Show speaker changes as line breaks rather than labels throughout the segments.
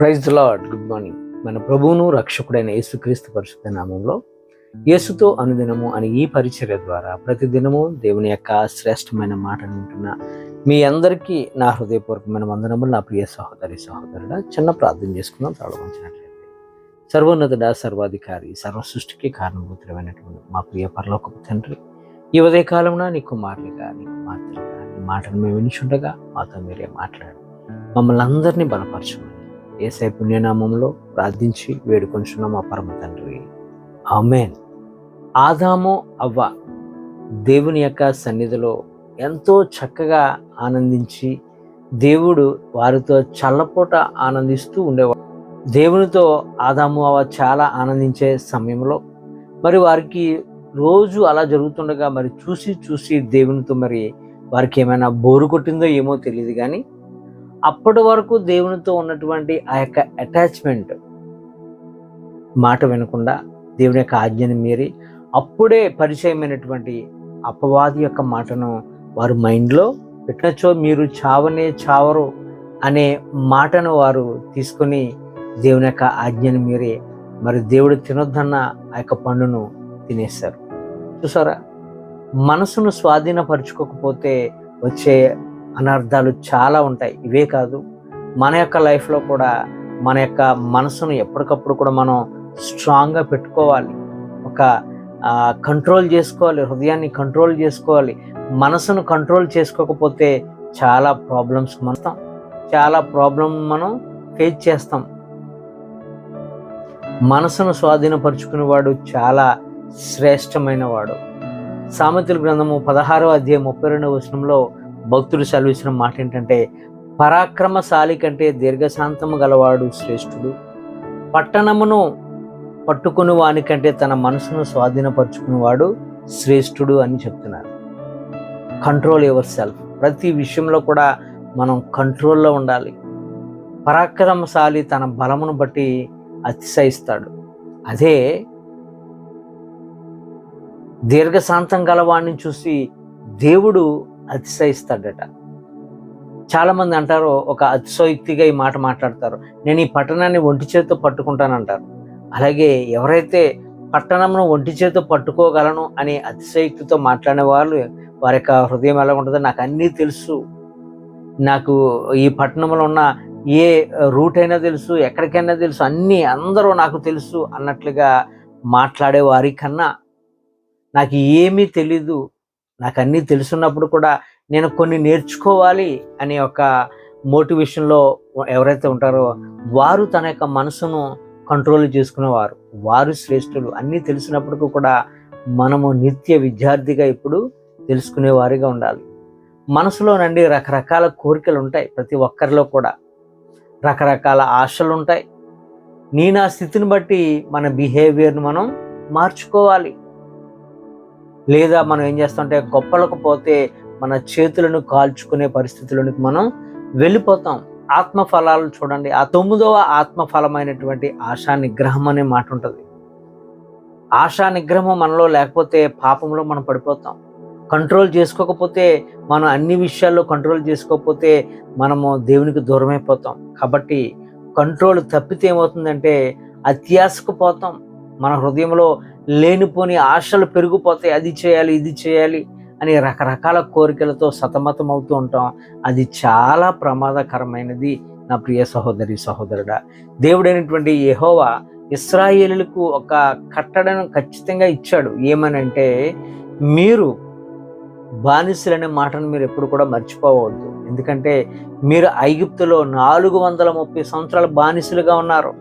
Praise lord good morning మన ప్రభువును రక్షకుడైన యేసుక్రీస్తు పరిశుద్ధ నామంలో యేసుతో అనుదినము అని ఈ పరిచర్య ద్వారా ప్రతిదినము దేవుని యొక్క శ్రేష్టమైన మాటను వింటున్న మీ అందరికీ నా హృదయపూర్వకమైన వందనములు నా ప్రియ సహోదరి సహోదరుడ చిన్న ప్రార్థన చేసుకుందాం. తలవంచినట్లయితే సర్వోన్నతుడ సర్వాధికారి సర్వ సృష్టికి కారణభూతులమైనటువంటి మా ప్రియ పరలోకపు తండ్రి ఈ ఉదయ నీ కుమారులుగా నీ కుమార్తెలుగా నీ మాటను మేము వినిచుండగా మాతో మీరే మాట్లాడు. మమ్మల్ని అందరినీ బలపరచమని ఏసై పుణ్యనామంలో ప్రార్థించి వేడుకొంచున్నాం మా పరమ తండ్రి. ఆమెన్. ఆదాము అవ్వ దేవుని యొక్క సన్నిధిలో ఎంతో చక్కగా ఆనందించి దేవుడు వారితో చల్లపూట ఆనందిస్తూ ఉండేవాడు. దేవునితో ఆదాము అవ్వ చాలా ఆనందించే సమయంలో మరి వారికి రోజు అలా జరుగుతుండగా మరి చూసి చూసి దేవునితో మరి వారికి ఏమైనా బోరు కొట్టిందో ఏమో తెలియదు కానీ అప్పటి వరకు దేవునితో ఉన్నటువంటి ఆ యొక్క అటాచ్మెంట్ మాట వినకుండా దేవుని యొక్క ఆజ్ఞని మీరి అప్పుడే పరిచయమైనటువంటి అపవాది యొక్క మాటను వారు మైండ్లో పెట్టినచో మీరు చావనే చావరు అనే మాటను వారు తీసుకొని దేవుని యొక్క ఆజ్ఞని మీరి మరి దేవుడు తినొద్దన్న ఆ యొక్క పండును తినేస్తారు చూసారా? మనసును స్వాధీనపరచుకోకపోతే వచ్చే అనర్థాలు చాలా ఉంటాయి. ఇవే కాదు మన యొక్క లైఫ్లో కూడా మన యొక్క మనసును ఎప్పటికప్పుడు కూడా మనం స్ట్రాంగ్గా పెట్టుకోవాలి. ఒక కంట్రోల్ చేసుకోవాలి హృదయాన్ని కంట్రోల్ చేసుకోవాలి. మనసును కంట్రోల్ చేసుకోకపోతే చాలా ప్రాబ్లమ్స్ మనం చాలా ప్రాబ్లం మనం ఫేస్ చేస్తాం. మనసును స్వాధీనపరుచుకునేవాడు చాలా శ్రేష్టమైన వాడు సామెతల గ్రంథము పదహారో అధ్యాయం ముప్పై రెండవ వచనంలో భక్తుడు సెలవిచ్చిన మాట ఏంటంటే పరాక్రమశాలి కంటే దీర్ఘశాంతము గలవాడు శ్రేష్ఠుడు. పట్టణమును పట్టుకుని వానికంటే తన మనసును స్వాధీనపరుచుకునేవాడు శ్రేష్ఠుడు అని చెప్తున్నారు. కంట్రోల్ యువర్ సెల్ఫ్ ప్రతి విషయంలో కూడా మనం కంట్రోల్లో ఉండాలి. పరాక్రమశాలి తన బలమును బట్టి అతిశయిస్తాడు. అదే దీర్ఘశాంతం గలవాడిని చూసి దేవుడు అతిశయిస్తాడట. చాలామంది అంటారు ఒక అతిశయోక్తిగా ఈ మాట మాట్లాడతారు. నేను ఈ పట్టణాన్ని ఒంటి చేతితో పట్టుకుంటానంటారు. అలాగే ఎవరైతే పట్టణంను ఒంటి చేతితో పట్టుకోగలను అని అతిశయోక్తితో మాట్లాడే వాళ్ళు వారి యొక్క హృదయం ఎలా ఉంటుందో నాకు అన్నీ తెలుసు. నాకు ఈ పట్టణంలో ఉన్న ఏ రూట్ అయినా తెలుసు ఎక్కడికైనా తెలుసు అన్నీ అందరూ నాకు తెలుసు అన్నట్లుగా మాట్లాడే వారి కన్నా నాకు ఏమీ తెలీదు. నాకు అన్నీ తెలుసున్నప్పుడు కూడా నేను కొన్ని నేర్చుకోవాలి అనే ఒక మోటివేషన్లో ఎవరైతే ఉంటారో వారు తన యొక్క మనసును కంట్రోల్ చేసుకునేవారు. వారు శ్రేష్ఠులు. అన్నీ తెలిసినప్పటికీ కూడా మనము నిత్య విద్యార్థిగా ఇప్పుడు తెలుసుకునేవారిగా ఉండాలి. మనసులో నండి రకరకాల కోరికలు ఉంటాయి ప్రతి ఒక్కరిలో కూడా. రకరకాల ఆశలు ఉంటాయి నీ నా స్థితిని బట్టి మన బిహేవియర్ని మనం మార్చుకోవాలి. లేదా మనం ఏం చేస్తామంటే గొప్పలకు పోతే మన చేతులను కాల్చుకునే పరిస్థితుల్లోనికి మనం వెళ్ళిపోతాం. ఆత్మఫలాలు చూడండి ఆ తొమ్మిదవ ఆత్మ ఫలమైనటువంటి ఆశా నిగ్రహం అనే మాట ఉంటుంది. ఆశా నిగ్రహం మనలో లేకపోతే పాపంలో మనం పడిపోతాం. కంట్రోల్ చేసుకోకపోతే మనం అన్ని విషయాల్లో కంట్రోల్ చేసుకోకపోతే మనము దేవునికి దూరం అయిపోతాం కాబట్టి కంట్రోల్ తప్పితే ఏమవుతుందంటే అత్యాసకు పోతాం. మన హృదయంలో లేనిపోని ఆశలు పెరిగిపోతాయి. అది చేయాలి ఇది చేయాలి అని రకరకాల కోరికలతో సతమతం అవుతూ ఉంటాం. అది చాలా ప్రమాదకరమైనది నా ప్రియ సహోదరి సహోదరుడా. దేవుడైనటువంటి యహోవా ఇస్రాయేలులకు ఒక కట్టడను ఖచ్చితంగా ఇచ్చాడు. ఏమనంటే మీరు బానిసలనే మాటను మీరు ఎప్పుడు కూడా మర్చిపోవద్దు. ఎందుకంటే మీరు ఐగుప్తులో నాలుగు వందల ముప్పై సంవత్సరాల బానిసలుగా ఉన్నారు.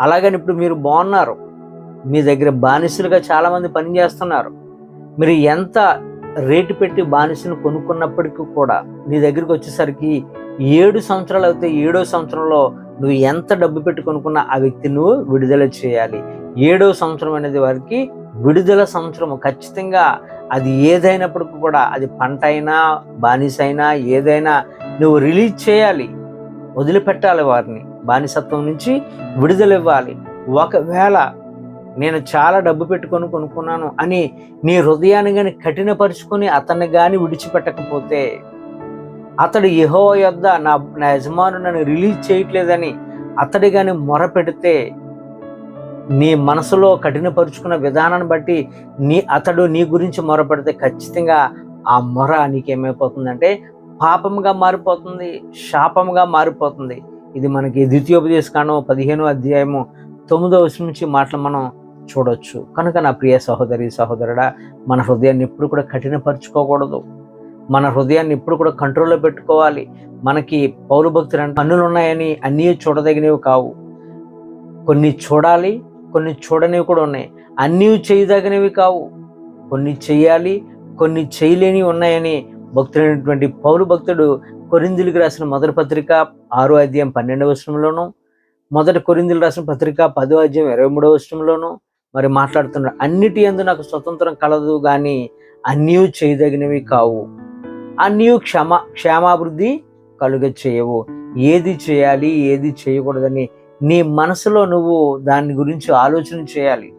అలాగని ఇప్పుడు మీరు బాగున్నారు. మీ దగ్గర బానిసలుగా చాలామంది పనిచేస్తున్నారు మీరు ఎంత రేటు పెట్టి బానిసను కొనుక్కున్నప్పటికీ కూడా నీ దగ్గరికి వచ్చేసరికి ఏడు సంవత్సరాలు అయితే ఏడో సంవత్సరంలో నువ్వు ఎంత డబ్బు పెట్టి కొనుక్కున్నా ఆ వ్యక్తి నువ్వు విడుదల చేయాలి. ఏడో సంవత్సరం అనేది వారికి విడుదల సంవత్సరం ఖచ్చితంగా అది ఏదైనప్పటికీ కూడా అది పంట అయినా బానిస అయినా ఏదైనా నువ్వు రిలీజ్ చేయాలి. వదిలిపెట్టాలి వారిని. బానిసత్వం నుంచి విడుదల ఇవ్వాలి. ఒకవేళ నేను చాలా డబ్బు పెట్టుకొని కొనుక్కున్నాను అని నీ హృదయాన్ని కానీ కఠినపరుచుకొని అతన్ని కానీ విడిచిపెట్టకపోతే అతడు యహో యొద్ద నా నా యజమాను నన్ను రిలీజ్ చేయట్లేదని అతడి కానీ మొర పెడితే నీ మనసులో కఠినపరుచుకున్న విధానాన్ని బట్టి నీ అతడు నీ గురించి మొర పెడితే ఖచ్చితంగా ఆ మొర నీకేమైపోతుందంటే పాపంగా మారిపోతుంది శాపంగా మారిపోతుంది. ఇది మనకి ద్వితీయోపదేశకాండం పదిహేను అధ్యాయము తొమ్మిదో వచనం నుంచి మాటలు మనం చూడొచ్చు. కనుక నా ప్రియ సహోదరి సహోదరుడా మన హృదయాన్ని ఎప్పుడు కూడా కఠినపరుచుకోకూడదు. మన హృదయాన్ని ఎప్పుడు కూడా కంట్రోల్లో పెట్టుకోవాలి. మనకి పౌరు భక్తులు అంటే పన్నులు ఉన్నాయని అన్నీ చూడదగినవి కావు. కొన్ని చూడాలి కొన్ని చూడనివి కూడా ఉన్నాయి. అన్నీ చేయదగినవి కావు. కొన్ని చేయాలి కొన్ని చేయలేనివి ఉన్నాయని భక్తుడైనటువంటి పౌరు భక్తుడు కొరిందులకు రాసిన మొదటి పత్రిక ఆరో అధ్యాయం పన్నెండవ వచనంలోను మొదటి కొరిందులు రాసిన పత్రిక పదో అధ్యాయం ఇరవై మూడవ వచనంలోను మరి మాట్లాడుతున్నాడు. అన్నిటి ఎందు నాకు స్వతంత్రం కలదు కానీ అన్నీ చేయదగినవి కావు. అన్నీ క్షమ క్షేమాభివృద్ధి కలుగ చేయవు. ఏది చేయాలి ఏది చేయకూడదని నీ మనసులో నువ్వు దాని గురించి ఆలోచన చేయాలి.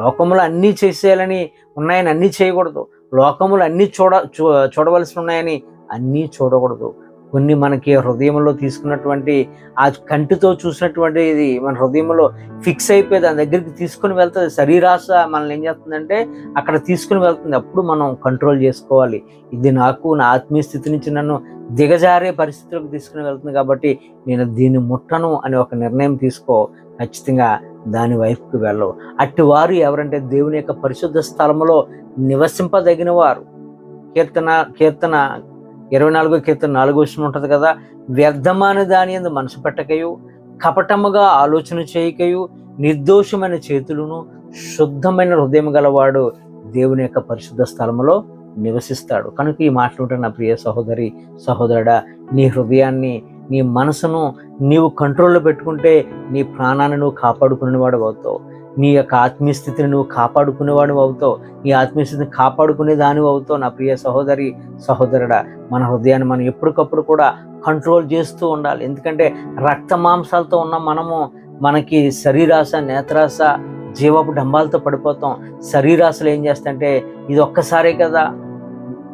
లోకములు అన్నీ చేసేయాలని ఉన్నాయని అన్నీ చేయకూడదు. లోకములు అన్నీ చూడ చూ చూడవలసి ఉన్నాయని అన్నీ చూడకూడదు. కొన్ని మనకి హృదయంలో తీసుకున్నటువంటి ఆ కంటితో చూసినటువంటి ఇది మన హృదయంలో ఫిక్స్ అయిపోయి దాని దగ్గరికి తీసుకుని వెళ్తుంది. శరీరాశ మనల్ని ఏం చేస్తుందంటే అక్కడ తీసుకుని వెళ్తుంది. అప్పుడు మనం కంట్రోల్ చేసుకోవాలి. ఇది నాకు నా ఆత్మీయ స్థితి నుంచి నన్ను దిగజారే పరిస్థితులకు తీసుకుని వెళ్తుంది కాబట్టి నేను దీన్ని ముట్టను అని ఒక నిర్ణయం తీసుకో. ఖచ్చితంగా దాని వైపుకి వెళ్ళవు అట్టి వారు ఎవరంటే దేవుని యొక్క పరిశుద్ధ స్థలములో నివసింపదగిన వారు కీర్తన కీర్తన ఇరవై నాలుగో కీర్తన నాలుగో విషయం ఉంటుంది కదా వ్యర్థమైన దాని ఎందు మనసు పెట్టకయు కపటముగా ఆలోచన చేయకయు నిర్దోషమైన చేతులను శుద్ధమైన హృదయం గలవాడు దేవుని యొక్క పరిశుద్ధ స్థలములో నివసిస్తాడు. కనుక ఈ మాట్లాడుతున్న నా ప్రియ సహోదరి సహోదరుడా నీ హృదయాన్ని నీ మనసును నీవు కంట్రోల్లో పెట్టుకుంటే నీ ప్రాణాన్ని నువ్వు కాపాడుకునేవాడు అవుతావు. నీ యొక్క ఆత్మీయస్థితిని నువ్వు కాపాడుకునేవాడు అవుతావు. నీ ఆత్మీయస్థితిని కాపాడుకునే దానివి అవుతావు నా ప్రియ సహోదరి సహోదరుడా. మన హృదయాన్ని మనం ఎప్పటికప్పుడు కూడా కంట్రోల్ చేస్తూ ఉండాలి. ఎందుకంటే రక్త మాంసాలతో ఉన్న మనము మనకి శరీరాశ నేత్రాశ జీవపు డంబాలతో పడిపోతాం. శరీరాశలు ఏం చేస్తాయంటే ఇది ఒక్కసారే కదా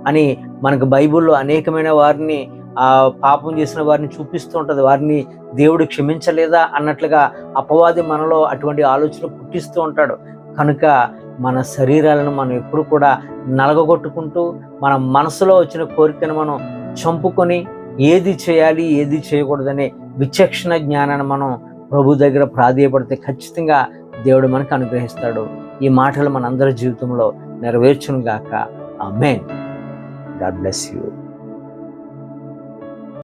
అని మనకు బైబిల్లో అనేకమైన వారిని ఆ పాపం చేసిన వారిని చూపిస్తూ ఉంటుంది. వారిని దేవుడు క్షమించలేదా అన్నట్లుగా అపవాది మనలో అటువంటి ఆలోచన పుట్టిస్తూ ఉంటాడు. కనుక మన శరీరాలను మనం ఎప్పుడు కూడా నలగగొట్టుకుంటూ మన మనసులో వచ్చిన కోరికను మనం చంపుకొని ఏది చేయాలి ఏది చేయకూడదనే విచక్షణ జ్ఞానాన్ని మనం ప్రభు దగ్గర ప్రాధేయపడితే ఖచ్చితంగా దేవుడు మనకు అనుగ్రహిస్తాడు. ఈ మాటలు మనందరి జీవితంలో నెరవేర్చును గాక ఆ మెయిన్ గాడ్ బ్లెస్ యూ.